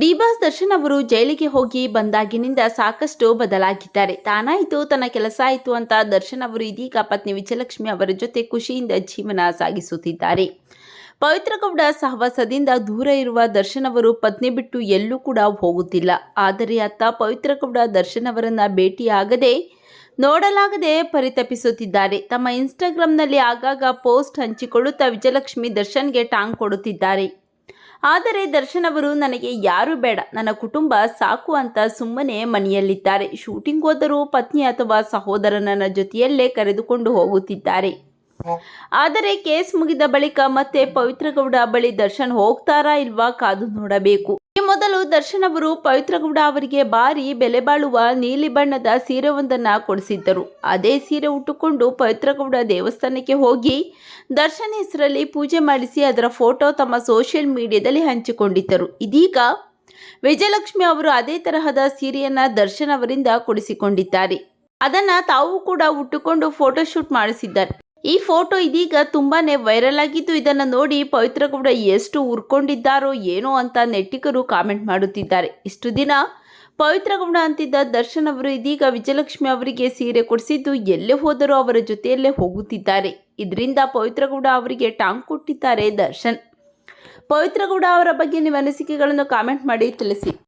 D Boss Darshan ಅವರು ಜೈಲಿಗೆ ಹೋಗಿ ಬಂದಾಗಿನಿಂದ ಸಾಕಷ್ಟು ಬದಲಾಗಿದ್ದಾರೆ. ತಾನಾಯಿತು ತನ್ನ ಕೆಲಸ ಆಯಿತು ಅಂತ ದರ್ಶನ್ ಅವರು ಇದೀಗ ಪತ್ನಿ ವಿಜಯಲಕ್ಷ್ಮಿ ಅವರ ಜೊತೆ ಖುಷಿಯಿಂದ ಜೀವನ ಸಾಗಿಸುತ್ತಿದ್ದಾರೆ. ಪವಿತ್ರಗೌಡ ಸಹವಾಸದಿಂದ ದೂರ ಇರುವ ದರ್ಶನ್ ಅವರು ಪತ್ನಿ ಬಿಟ್ಟು ಎಲ್ಲೂ ಕೂಡ ಹೋಗುತ್ತಿಲ್ಲ. ಆದರೆ ಅತ್ತ ಪವಿತ್ರಗೌಡ ದರ್ಶನ್ ಅವರನ್ನು ಭೇಟಿಯಾಗದೆ ನೋಡಲಾಗದೆ ಪರಿತಪಿಸುತ್ತಿದ್ದಾರೆ. ತಮ್ಮ ಇನ್ಸ್ಟಾಗ್ರಾಂನಲ್ಲಿ ಆಗಾಗ ಪೋಸ್ಟ್ ಹಂಚಿಕೊಳ್ಳುತ್ತಾ ವಿಜಯಲಕ್ಷ್ಮಿ ದರ್ಶನ್ಗೆ ಟಾಂಗ್ ಕೊಡುತ್ತಿದ್ದಾರೆ. ಆದರೆ ದರ್ಶನ್ ಅವರು, ನನಗೆ ಯಾರು ಬೇಡ. ನನ್ನ ಕುಟುಂಬ ಸಾಕು ಅಂತ ಸುಮ್ಮನೆ ಮನೆಯಲ್ಲಿದ್ದಾರೆ. ಶೂಟಿಂಗ್ ಹೋದರೂ ಪತ್ನಿ ಅಥವಾ ಸಹೋದರನ ಜೊತೆಯಲ್ಲೇ ಕರೆದುಕೊಂಡು ಹೋಗುತ್ತಿದ್ದಾರೆ. ಆದರೆ ಕೇಸ್ ಮುಗಿದ ಬಳಿಕ ಮತ್ತೆ ಪವಿತ್ರಗೌಡ ಬಳಿ ದರ್ಶನ್ ಹೋಗ್ತಾರಾ ಇಲ್ವಾ ಕಾದು ನೋಡಬೇಕು. ಈ ಮೊದಲು ದರ್ಶನ್ ಅವರು ಪವಿತ್ರಗೌಡ ಅವರಿಗೆ ಬಾರಿ ಬೆಲೆ ಬಾಳುವ ನೀಲಿ ಬಣ್ಣದ ಸೀರೆಯೊಂದನ್ನ ಕೊಡಿಸಿದ್ದರು. ಅದೇ ಸೀರೆ ಉಟ್ಟುಕೊಂಡು ಪವಿತ್ರಗೌಡ ದೇವಸ್ಥಾನಕ್ಕೆ ಹೋಗಿ ದರ್ಶನ್ ಹೆಸರಲ್ಲಿ ಪೂಜೆ ಮಾಡಿಸಿ ಅದರ ಫೋಟೋ ತಮ್ಮ ಸೋಷಿಯಲ್ ಮೀಡಿಯಾದಲ್ಲಿ ಹಂಚಿಕೊಂಡಿದ್ದರು. ಇದೀಗ ವಿಜಯಲಕ್ಷ್ಮಿ ಅವರು ಅದೇ ತರಹದ ಸೀರೆಯನ್ನ ದರ್ಶನ್ ಅವರಿಂದ ಕೊಡಿಸಿಕೊಂಡಿದ್ದಾರೆ. ಅದನ್ನ ತಾವು ಕೂಡ ಉಟ್ಟುಕೊಂಡು ಫೋಟೋಶೂಟ್ ಮಾಡಿಸಿದ್ದಾರೆ. ಈ ಫೋಟೋ ಇದೀಗ ತುಂಬಾನೇ ವೈರಲ್ ಆಗಿದ್ದು ಇದನ್ನು ನೋಡಿ ಪವಿತ್ರ ಗೌಡ ಎಷ್ಟು ಉರ್ಕೊಂಡಿದ್ದಾರೋ ಏನೋ ಅಂತ ನೆಟ್ಟಿಗರು ಕಾಮೆಂಟ್ ಮಾಡುತ್ತಿದ್ದಾರೆ. ಇಷ್ಟು ದಿನ ಪವಿತ್ರ ಗೌಡ ಅಂತಿದ್ದ ದರ್ಶನ್ ಅವರು ಇದೀಗ ವಿಜಯಲಕ್ಷ್ಮಿ ಅವರಿಗೆ ಸೀರೆ ಕೊಡಿಸಿದ್ದು ಎಲ್ಲೇ ಹೋದರೂ ಅವರ ಜೊತೆಯಲ್ಲೇ ಹೋಗುತ್ತಿದ್ದಾರೆ. ಇದರಿಂದ ಪವಿತ್ರ ಗೌಡ ಅವರಿಗೆ ಟಾಂಗ್ ಕೊಟ್ಟಿದ್ದಾರೆ ದರ್ಶನ್. ಪವಿತ್ರ ಗೌಡ ಅವರ ಬಗ್ಗೆ ನಿಮ್ಮ ಅನಿಸಿಕೆಗಳನ್ನು ಕಾಮೆಂಟ್ ಮಾಡಿ ತಿಳಿಸಿ.